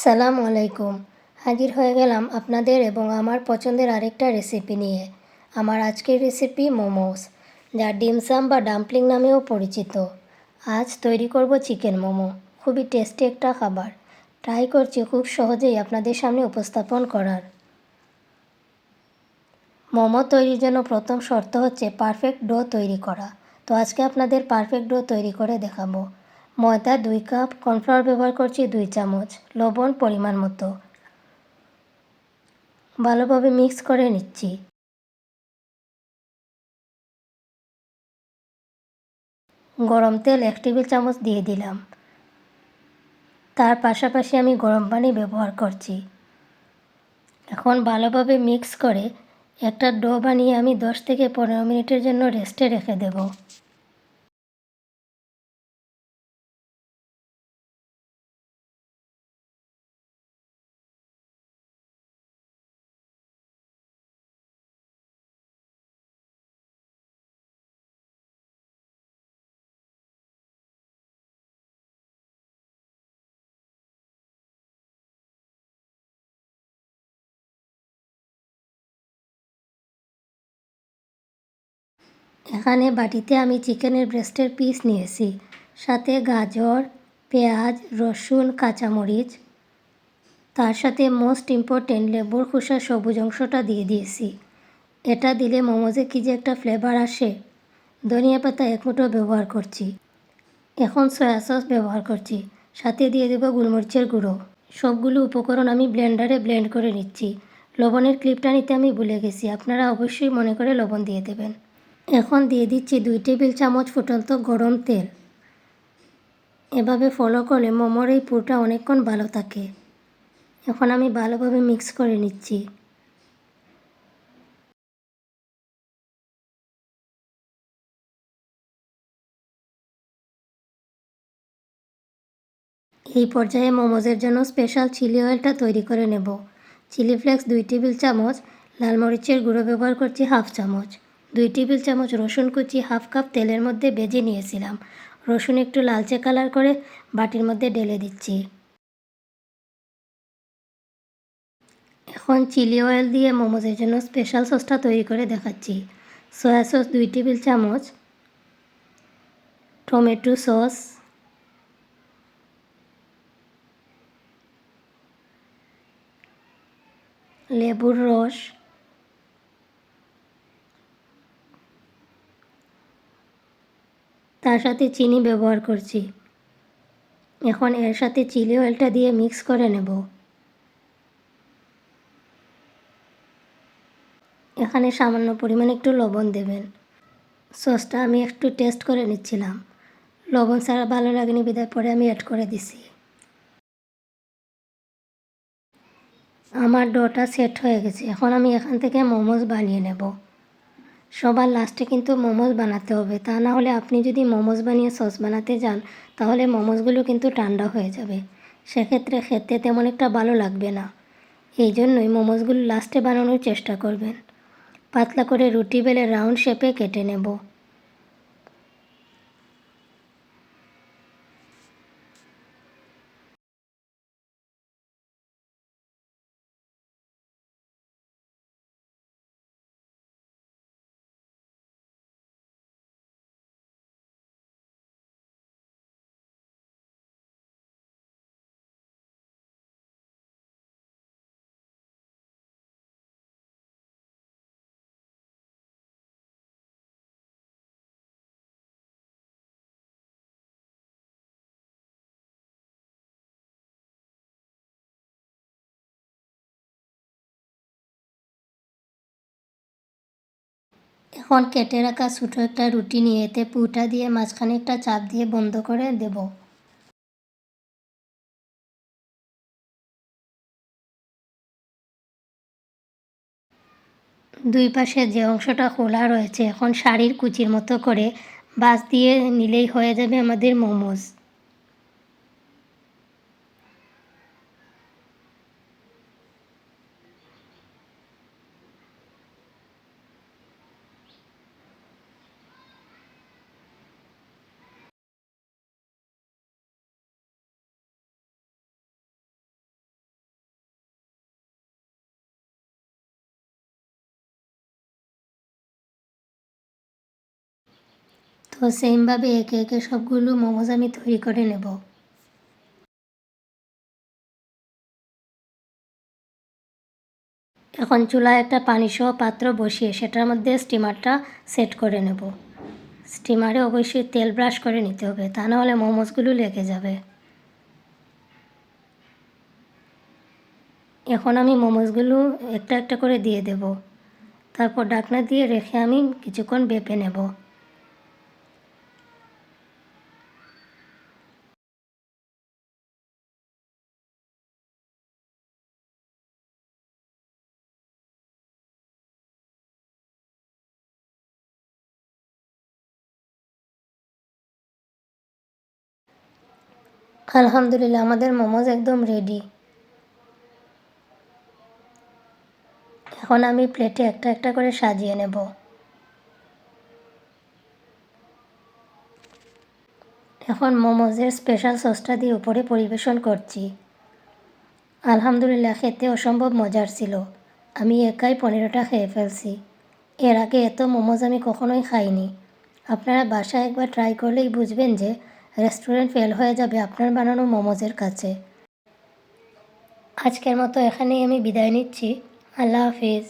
আসসালামু আলাইকুম। হাজির হয়ে গেলাম আপনাদের এবং আমার পছন্দের আরেকটা রেসিপি নিয়ে। আমার আজকের রেসিপি মোমোস যা ডিমসাম বা ডাম্পলিং নামেও পরিচিত। আজ তৈরি করব চিকেন মোমো খুবই টেস্টি একটা খাবার। ট্রাই করছি খুব সহজেই আপনাদের সামনে উপস্থাপন করার। মোমো তৈরির জন্য প্রথম শর্ত হচ্ছে পারফেক্ট ডো তৈরি করা। তো আজকে আপনাদের পারফেক্ট ডো তৈরি করে দেখাবো। ময়দা দুই কাপ, কর্নফ্লাওয়ার ব্যবহার করছি দুই চামচ, লবণ পরিমাণ মতো। ভালোভাবে মিক্স করে নিচ্ছি। গরম তেল এক টেবিল চামচ দিয়ে দিলাম। তার পাশাপাশি আমি গরম পানি ব্যবহার করছি। এখন ভালোভাবে মিক্স করে একটা ডো বানিয়ে আমি দশ থেকে পনেরো মিনিটের জন্য রেস্টে রেখে দেবো। এখানে বাটিতে আমি চিকেনের ব্রেস্টের পিস নিয়েছি। সাথে গাজর, পেঁয়াজ, রসুন, কাঁচামরিচ। তার সাথে মোস্ট ইম্পর্টেন্ট লেবুর খোসা সবুজ অংশটা দিয়ে দিয়েছি। এটা দিলে মোমোজে কী যে একটা ফ্লেভার আসে। ধনিয়া পাতা এক মুঠো ব্যবহার করছি। এখন সয়া সস ব্যবহার করছি। সাথে দিয়ে দেবো গোলমরিচের গুঁড়ো। সবগুলো উপকরণ আমি ব্লেন্ডারে ব্লেন্ড করে নিচ্ছি। লবণের ক্লিপটা নিতে আমি ভুলে গেছি। আপনারা অবশ্যই মনে করে লবণ দিয়ে দেবেন। এখন দিয়ে দিচ্ছি দুই টেবিল চামচ ফুটন্ত গরম তেল। এভাবে ফলো করলে মোমোর এই পুরটা অনেকক্ষণ ভালো থাকে। এখন আমি ভালোভাবে মিক্স করে নিচ্ছি। এই পর্যায়ে মোমোজের জন্য স্পেশাল চিলি অয়েলটা তৈরি করে নেব। চিলি ফ্লেক্স দুই টেবিল চামচ, লাল মরিচের গুঁড়ো ব্যবহার করছি হাফ চামচ। দুই টেবিল চামচ রসুন কুচি হাফ কাপ তেলের মধ্যে বেজে নিয়েছিলাম। রসুন একটু লালচে কালার করে বাটির মধ্যে ঢেলে দিচ্ছি। এখন চিলি অয়েল দিয়ে মোমোজের জন্য স্পেশাল সসটা তৈরি করে দেখাচ্ছি। সয়া সস দুই টেবিল চামচ, টমেটো সস, লেবুর রস তার সাথে চিনি ব্যবহার করছি। এখন এর সাথে চিলি অয়েলটা দিয়ে মিক্স করে নেব। এখানে সামান্য পরিমাণে একটু লবণ দেবেন। সসটা আমি একটু টেস্ট করে নিচ্ছিলাম। লবণ ছাড়া ভালো লাগেনি, বিদায় পরে আমি অ্যাড করে দিছি। আমার ডোটা সেট হয়ে গেছে। এখন আমি এখান থেকে মোমোজ বানিয়ে নেব। সবার লাস্টে কিন্তু মোমোজ বানাতে হবে। তা না হলে আপনি যদি মোমোজ বানিয়ে সস বানাতে যান, তাহলে মোমোজগুলো কিন্তু ঠান্ডা হয়ে যাবে। সেক্ষেত্রে খেতে তেমন একটা ভালো লাগবে না। এই জন্যই মোমোজগুলো লাস্টে বানানোর চেষ্টা করবেন। পাতলা করে রুটি বেলে রাউন্ড শেপে কেটে নেব। এখন কেটে রাখা ছোটো একটা রুটি নিয়ে এতে পুটা দিয়ে মাঝখানে একটা চাপ দিয়ে বন্ধ করে দেব। দুই পাশে যে অংশটা খোলা রয়েছে, এখন শাড়ির কুচির মতো করে বাস দিয়ে নিলেই হয়ে যাবে আমাদের মোমোজ। তো সেমভাবে একে একে সবগুলো মোমোজ আমি তৈরি করে নেব। এখন চুলায় একটা পানিসহ পাত্র বসিয়ে সেটার মধ্যে স্টিমারটা সেট করে নেব। স্টিমারে অবশ্যই তেল ব্রাশ করে নিতে হবে, তা নাহলে মোমোজগুলো লেগে যাবে। এখন আমি মোমোজগুলো একটা একটা করে দিয়ে দেব। তারপর ডাকনা দিয়ে রেখে আমি কিছুক্ষণ বেপে নেব। আলহামদুলিল্লাহ, আমাদের মোমোজ একদম রেডি এখন আমি প্লেটে একটা একটা করে সাজিয়ে নেব। এখন মোমোজের স্পেশাল সসটা দিয়ে উপরে পরিবেশন করছি। আলহামদুলিল্লাহ, খেতে অসম্ভব মজার ছিল। আমি একাই পনেরোটা খেয়ে ফেলছি। এর আগে এত মোমোজ আমি কখনোই খাইনি। আপনারা বাসায় একবার ট্রাই করলেই বুঝবেন যে রেস্টুরেন্ট ফেল হয়ে যাবে আপনার বানানো মোমোজের কাছে। আজকের মতো এখানেই আমি বিদায় নিচ্ছি। আল্লাহ হাফিজ।